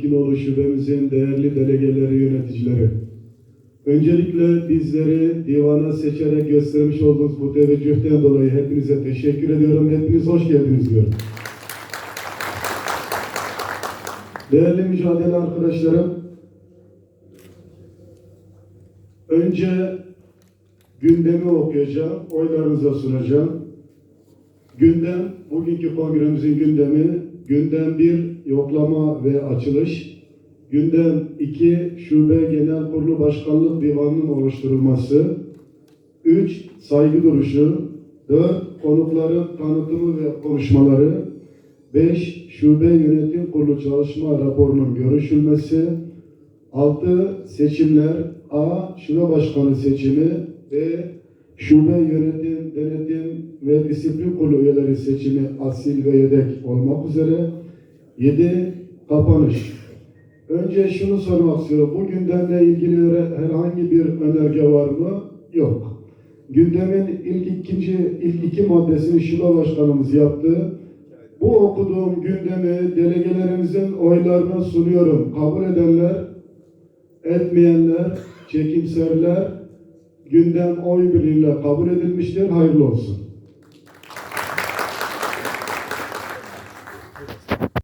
Kinoğlu şubemizin değerli delegeleri, yöneticileri. Öncelikle bizleri divana seçerek göstermiş olduğunuz bu teveccühten dolayı hepinize teşekkür ediyorum. Hepiniz hoş geldiniz diyorum. Değerli mücadele arkadaşlarım, önce gündemi okuyacağım, oylarınıza sunacağım. Gündem, bugünkü kongremizin gündemi, gündem bir yoklama ve açılış, gündem iki şube genel kurulu başkanlık divanının oluşturulması, üç saygı duruşu, dört konukların tanıtımı ve konuşmaları, beş şube yönetim kurulu çalışma raporunun görüşülmesi, altı seçimler, A şube başkanı seçimi, B şube yönetim, denetim ve disiplin kurulu üyeleri seçimi asil ve yedek olmak üzere 7. Kapanış. Önce şunu sormak istiyorum. Bu gündemle ilgili herhangi bir önerge var mı? Yok. Gündemin ilk ikinci ilk iki maddesini şube başkanımız yaptı. Bu okuduğum gündemi delegelerimizin oylarına sunuyorum. Kabul edenler, etmeyenler, çekimserler, gündem oy birliğiyle kabul edilmiştir. Hayırlı olsun.